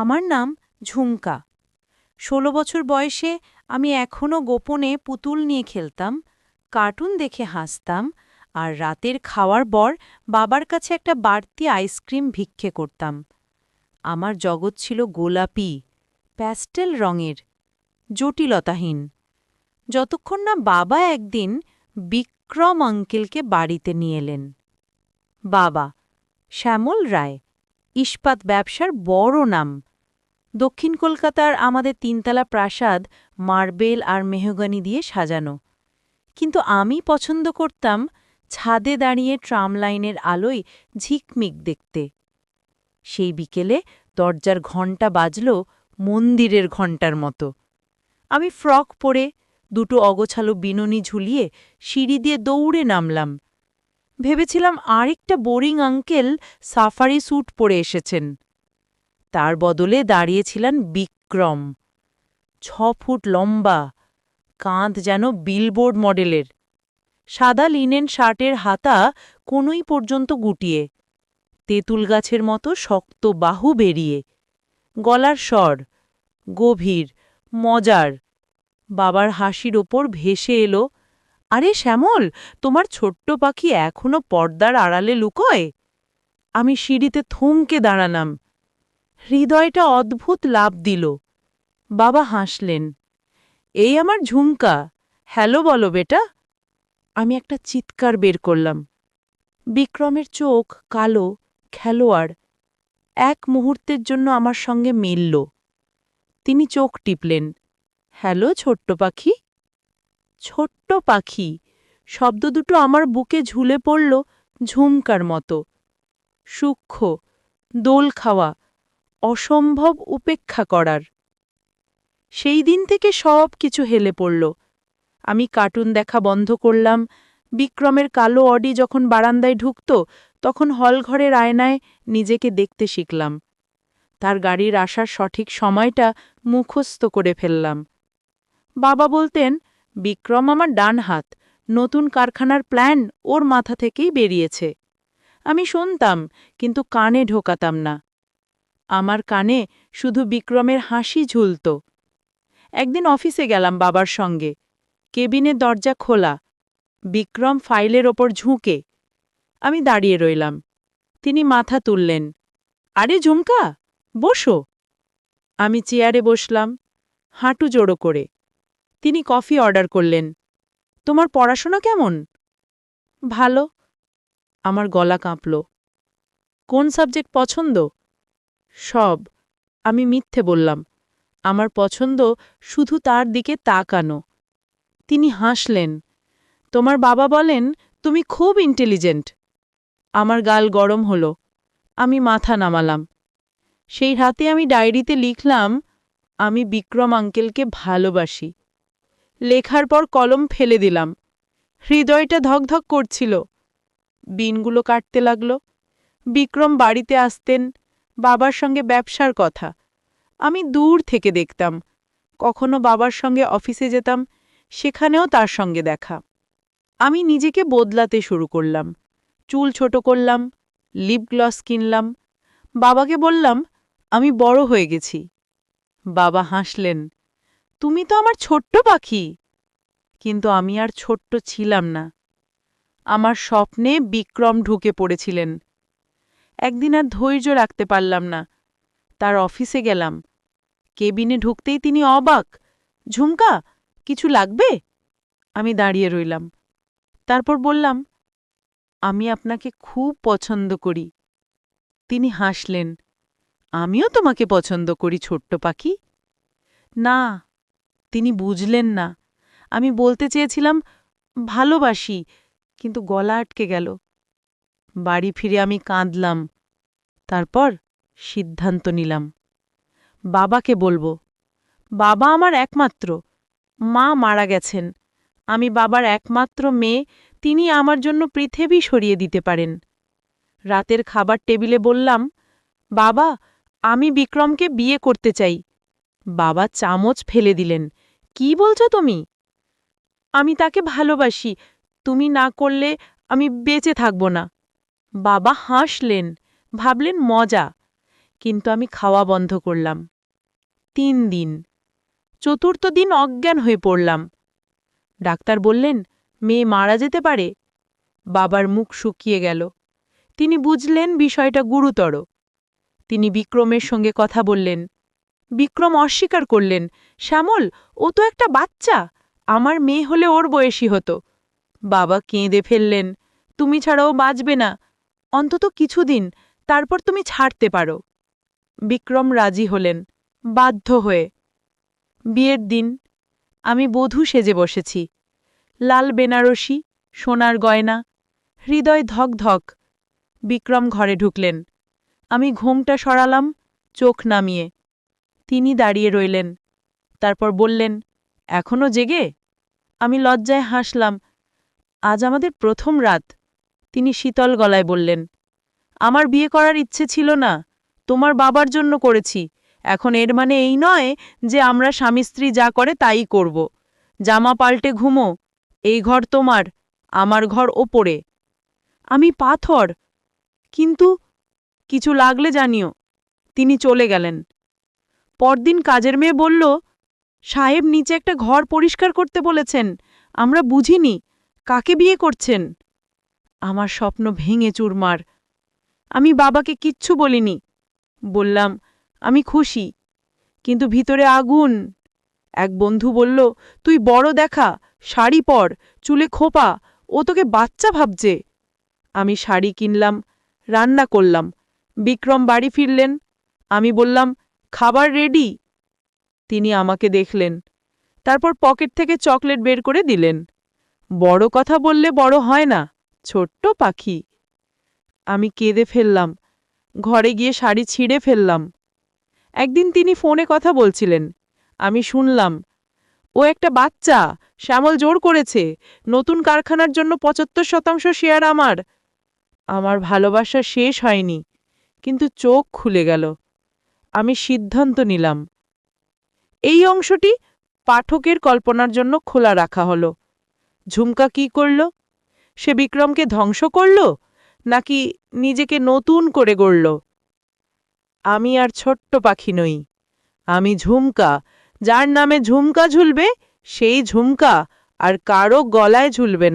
আমার নাম ঝুমকা। ষোলো বছর বয়সে আমি এখনও গোপনে পুতুল নিয়ে খেলতাম, কার্টুন দেখে হাসতাম আর রাতের খাওয়ার পর বাবার কাছে একটা বাড়তি আইসক্রিম ভিক্ষে করতাম। আমার জগৎ ছিল গোলাপি, প্যাস্টেল রঙের, জটিলতাহীন। যতক্ষণ না বাবা একদিন বিক্রম আঙ্কেলকে বাড়িতে নিয়ে এলেন। বাবা, শ্যামল রায়। ইস্পাত ব্যবসার বড় নাম। দক্ষিণ কলকাতার আমাদের তিনতলা প্রাসাদ মার্বেল আর মেহগনি দিয়ে সাজানো। কিন্তু আমি পছন্দ করতাম ছাদে দাঁড়িয়ে ট্রাম লাইনের আলোয় ঝিকমিক দেখতে। সেই বিকেলে দরজার ঘণ্টা বাজল মন্দিরের ঘণ্টার মতো। আমি ফ্রক পরে দুটো অগোছালো বিনুনি ঝুলিয়ে সিঁড়ি দিয়ে দৌড়ে নামলাম। ভেবেছিলাম আরেকটা বোরিং আঙ্কেল সাফারি স্যুট পরে এসেছেন। তার বদলে দাঁড়িয়েছিলেন বিক্রম। ছ ফুট লম্বা, কাঁধ যেন বিলবোর্ড মডেলের। সাদা লিনেন শার্টের হাতা কোনই পর্যন্ত গুটিয়ে। তেঁতুল গাছের মতো শক্ত বাহু বেরিয়ে। গলার স্বর, গভীর, মজার। বাবার হাসির ওপর ভেসে এলো আরে শ্যামল, তোমার ছোট্ট পাখি এখনও পর্দার আড়ালে লুকোয়? আমি সিঁড়িতে থমকে দাঁড়ালাম। হৃদয়টা অদ্ভুত লাভ দিল। বাবা হাসলেন। এই আমার ঝুমকা। হ্যালো বলো বেটা। আমি একটা চিৎকার বের করলাম। বিক্রমের চোখ কালো, খেলোয়াড়। এক মুহূর্তের জন্য আমার সঙ্গে মিলল। তিনি চোখ টিপলেন। হ্যালো ছোট্ট পাখি। ছোট্ট পাখি। শব্দ দুটো আমার বুকে ঝুলে পড়ল ঝুমকার মতো। সূক্ষ্ম, দোল খাওয়া, অসম্ভব উপেক্ষা করার। সেই দিন থেকে সব কিছু হেলে পড়ল। আমি কার্টুন দেখা বন্ধ করলাম। বিক্রমের কালো অডি যখন বারান্দায় ঢুকত, তখন হলঘরের আয়নায় নিজেকে দেখতে শিখলাম। তার গাড়ির আসার সঠিক সময়টা মুখস্থ করে ফেললাম। বাবা বলতেন বিক্রম আমার ডান হাত, নতুন কারখানার প্ল্যান ওর মাথা থেকেই বেরিয়েছে। আমি শুনতাম, কিন্তু কানে ঢোকাতাম না। আমার কানে শুধু বিক্রমের হাসি ঝুলত। একদিন অফিসে গেলাম বাবার সঙ্গে। কেবিনের দরজা খোলা। বিক্রম ফাইলের ওপর ঝুঁকে। আমি দাঁড়িয়ে রইলাম। তিনি মাথা তুললেন। আরে ঝুমকা, বসো। আমি চেয়ারে বসলাম, হাঁটু জোড়ো করে। তিনি কফি অর্ডার করলেন। তোমার পড়াশোনা কেমন? ভালো। আমার গলা কাঁপল। কোন সাবজেক্ট পছন্দ? সব। আমি মিথ্যে বললাম। আমার পছন্দ শুধু তার দিকে তাকানো। তিনি হাসলেন। তোমার বাবা বলেন তুমি খুব ইন্টেলিজেন্ট আমার গাল গরম হলো। আমি মাথা নামালাম। সেই রাতে আমি ডায়েরিতে লিখলাম, আমি বিক্রম আঙ্কেলকে ভালোবাসি। লেখার পর কলম ফেলে দিলাম। হৃদয়টা ধকধক করছিল। দিনগুলো কাটতে লাগল। বিক্রম বাড়িতে আসতেন, বাবার সঙ্গে ব্যবসার কথা। আমি দূর থেকে দেখতাম। কখনো বাবার সঙ্গে অফিসে যেতাম, সেখানেও তার সঙ্গে দেখা। আমি নিজেকে বদলাতে শুরু করলাম। চুল ছোট করলাম, লিপ গ্লস কিনলাম। বাবাকে বললাম, আমি বড় হয়ে গেছি। বাবা হাসলেন তুমি তো আমার ছোট্ট পাখি। কিন্তু আমি আর ছোট্ট ছিলাম না। আমার স্বপ্নে বিক্রম ঢুকে পড়েছিলেন। একদিন আর ধৈর্য রাখতে পারলাম না। তার অফিসে গেলাম। কেবিনে ঢুকতেই তিনি অবাক। ঝুমকা, কিছু লাগবে? আমি দাঁড়িয়ে রইলাম। তারপর বললাম, আমি আপনাকে খুব পছন্দ করি। তিনি হাসলেন, আমিও তোমাকে পছন্দ করি, ছোট্ট পাখি। না তিনি বুঝলেন না। আমি বলতে চেয়েছিলাম, ভালোবাসি। কিন্তু গলা আটকে গেল। বাড়ি ফিরে আমি কাঁদলাম। তারপর সিদ্ধান্ত নিলাম। বাবাকে বলব, বাবা আমার একমাত্র। মা মারা গেছেন। আমি বাবার একমাত্র মেয়ে। তিনি আমার জন্য পৃথিবী সরিয়ে দিতে পারেন। রাতের খাবার টেবিলে বললাম, বাবা, আমি বিক্রমকে বিয়ে করতে চাই। বাবা চামচ ফেলে দিলেন। কি বলছো তুমি? আমি তাকে ভালোবাসি। তুমি না করলে আমি বেঁচে থাকব না। বাবা হাসলেন, ভাবলেন মজা, কিন্তু আমি খাওয়া বন্ধ করলাম। তিন দিন, চতুর্থ দিন অজ্ঞান হয়ে পড়লাম। ডাক্তার বললেন, মেয়ে মারা যেতে পারে। বাবার মুখ শুকিয়ে গেল। তিনি বুঝলেন বিষয়টা গুরুতর। তিনি বিক্রমের সঙ্গে কথা বললেন বিক্রম অস্বীকার করলেন, শ্যামল, ও তো একটা বাচ্চা। আমার মেয়ে হলে ওর বয়সী হতো। বাবা কেঁদে ফেললেন, তুমি ছাড়াও বাঁচবে না। অন্তত কিছুদিন, তারপর তুমি ছাড়তে পারো। বিক্রম রাজি হলেন, বাধ্য হয়ে। বিয়ের দিন, আমি বধূ সেজে বসেছি। লাল বেনারসি, সোনার গয়না, হৃদয় ধক ধক। বিক্রম ঘরে ঢুকলেন। আমি ঘোমটা সরালাম, চোখ নামিয়ে। তিনি দাঁড়িয়ে রইলেন। তারপর বললেন, এখনও জেগে? আমি লজ্জায় হাসলাম। আজ আমাদের প্রথম রাত। তিনি শীতল গলায় বললেন, আমার বিয়ে করার ইচ্ছে ছিল না। তোমার বাবার জন্য করেছি। এখন এর মানে এই নয় যে আমরা স্বামী স্ত্রী যা করে তাই করব। জামা পাল্টে ঘুমো। এই ঘর তোমার, আমার ঘর ওপরে। আমি পাথর। কিন্তু কিছু লাগলে জানিও। তিনি চলে গেলেন। পরদিন কাজের মেয়ে বলল, সাহেব নিচে একটা ঘর পরিষ্কার করতে বলেছেন। আমরা বুঝিনি। কাকে বিয়ে করছেন? আমার স্বপ্ন ভেঙে চুরমার। আমি বাবাকে কিচ্ছু বলিনি। বললাম, আমি খুশি। কিন্তু ভিতরে আগুন। এক বন্ধু বলল, তুই বড় দেখা, শাড়ি পর, চুলে খোপা, ও তোকে বাচ্চা ভাবছে। আমি শাড়ি কিনলাম, রান্না করলাম। বিক্রম বাড়ি ফিরলেন। আমি বললাম খাবার রেডি তিনি আমাকে দেখলেন। তারপর পকেট থেকে চকলেট বের করে দিলেন। বড় কথা বললে বড় হয় না, ছোট্ট পাখি। আমি কেঁদে ফেললাম, ঘরে গিয়ে শাড়ি ছিঁড়ে ফেললাম। একদিন তিনি ফোনে কথা বলছিলেন। আমি শুনলাম, ও একটা বাচ্চা, শ্যামল জোর করেছে, নতুন কারখানার জন্য পঁচাত্তর শতাংশ শেয়ার আমার। আমার ভালোবাসা শেষ হয়নি, কিন্তু চোখ খুলে গেল। আমি সিদ্ধান্ত নিলাম। এই অংশটি পাঠকের কল্পনার জন্য খোলা রাখা হলো। ঝুমকা কি করল? সে বিক্রমকে ধ্বংস করল? নাকি নিজেকে নতুন করে গড়ল? আমি আর ছোট্ট পাখি নই। আমি ঝুমকা। যার নামে ঝুমকা ঝুলবে, সেই ঝুমকা আর কারও গলায় ঝুলবে না।